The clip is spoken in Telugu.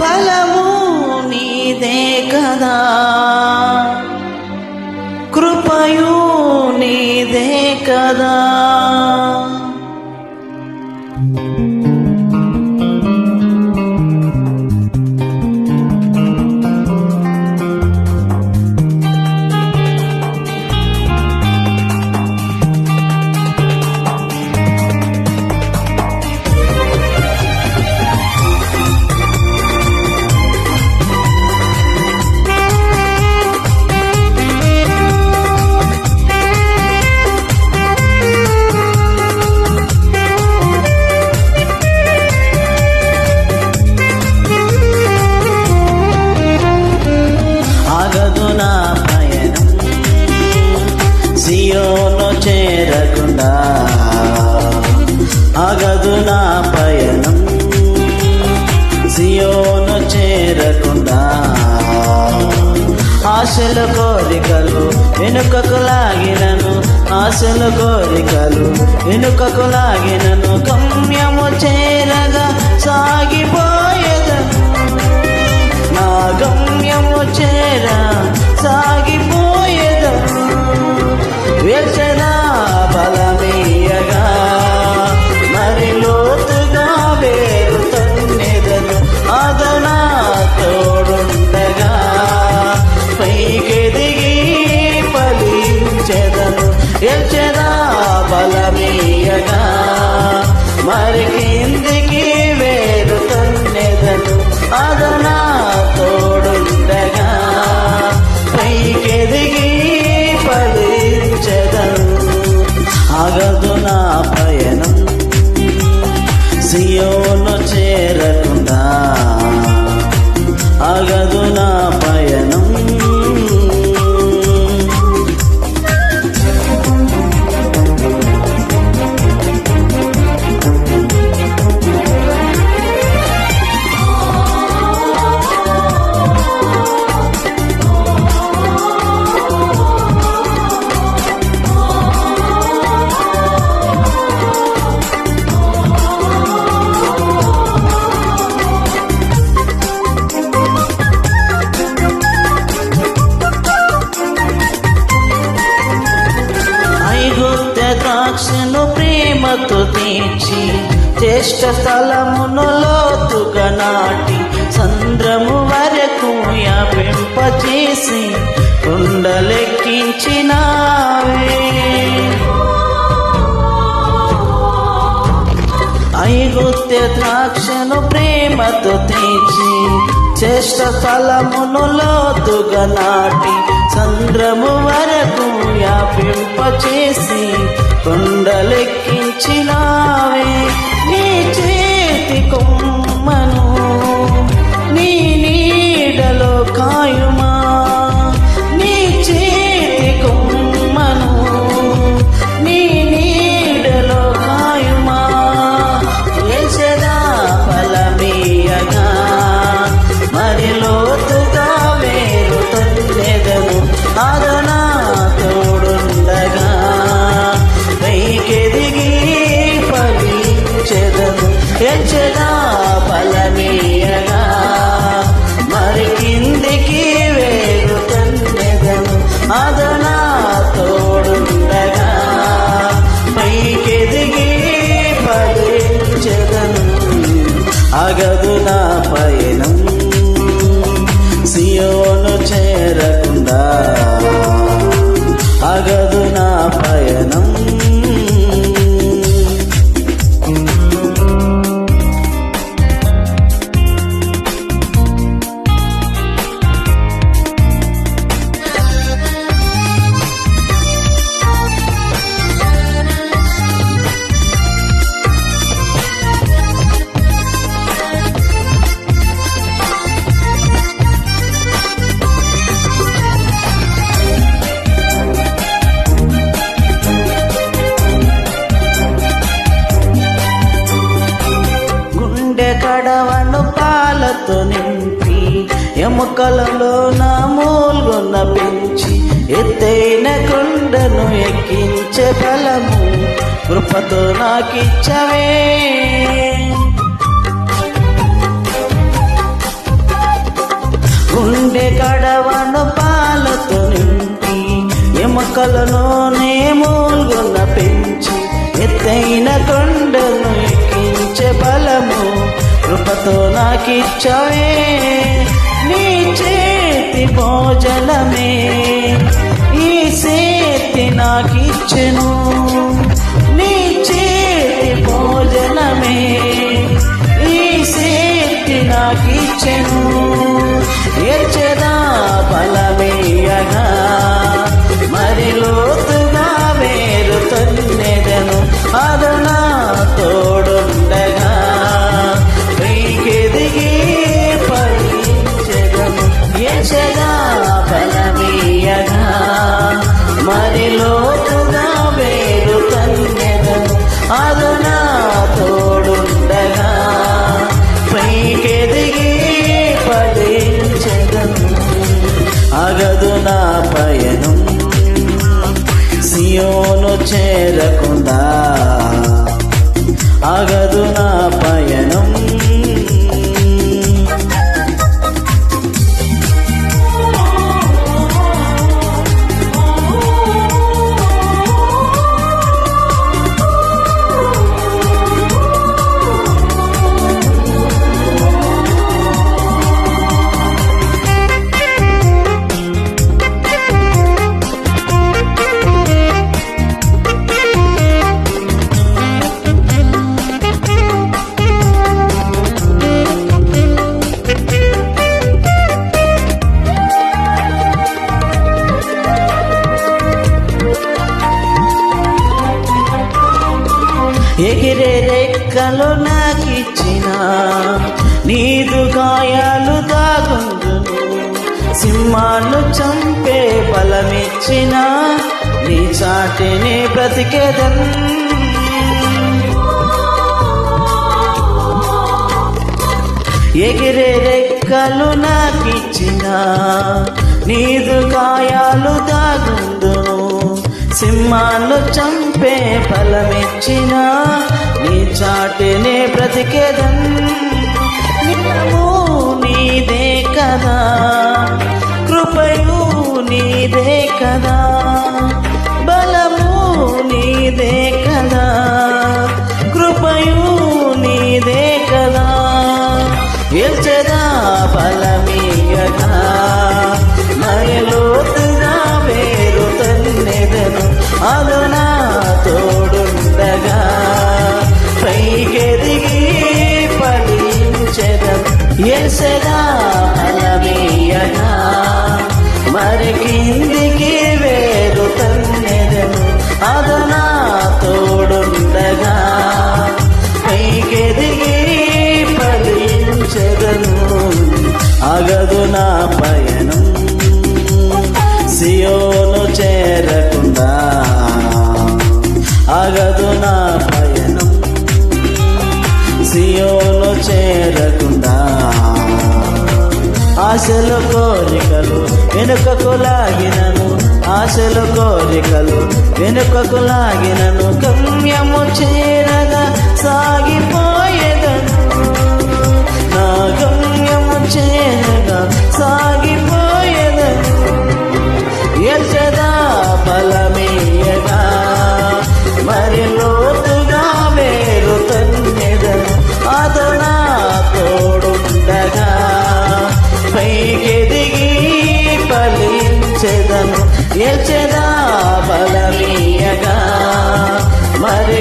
బలము నీదే కదా. కృపయు నీదే కదా. ఆశల కోరికలు వెనుకకు లాగినను ఆశల కోరికలు వెనుకకు లాగినను గమ్యము చే మరి కిందికి వేరు తన్నెదను అదనా జ్యేష్ఠ నాటి చంద్రము వరకు వ్యాపింపచేసి కుండలెక్కించినావే. ఐగుత్య ద్రాక్షను ప్రేమతో తీర్చి శ్రేష్ఠ ఫలమును లోతుగా చంద్రము సంద్రము వరకు వ్యాపింపచేసి కొండలెక్కించినావే. నీ చేతి కొమ్మను నీ నీడలో కాయుమా. ఫలించెదను అగదు నా పయనం. సియోను చేరకుండా అగదు ఎముకలలో నా మూల్గొన్న పెంచి ఎత్తైన కొండను ఎక్కించే బలము కృపతో నాకిచ్చవే. గుండె కడవను పాలతో నింపి ఎముకలలోనే మూల్గొన్న పెంచి ఎత్తైన కొండను ఎక్కించే బలము కృపతో నాకిచ్చవే. నీ చేతి భోజలమే ఈ సేతి నాకిచ్చెను. ఎగిరే రెక్కలు నాకిచ్చిన నీదు గాయాలు దాగుందును సింహాలు చంపే బలమిచ్చిన నీ చాటిని బ్రతికేదన్. ఎగిరే రెక్కలు నాకిచ్చిన నీదు గాయాలు దాగుందును సింహాలు చంపే ఫలమిచ్చిన నీ చాటినే బ్రతికేదం. నిన్నము నీదే కదా కృపయు నీదే కదా బలము నీదే కదా. అగదు నా పయనం. సియోను చేరకుండా. అగదు నా పయనం. సియోను చేరకుండా. ఆశలు కోరికలు వెనుకకు లాగినను. ఆశలు కోరికలు వెనుకకు లాగినను. గమ్యము చేరగా సాగిపో నిలిచెదను నిలిచెదా బలమీయగా? మరి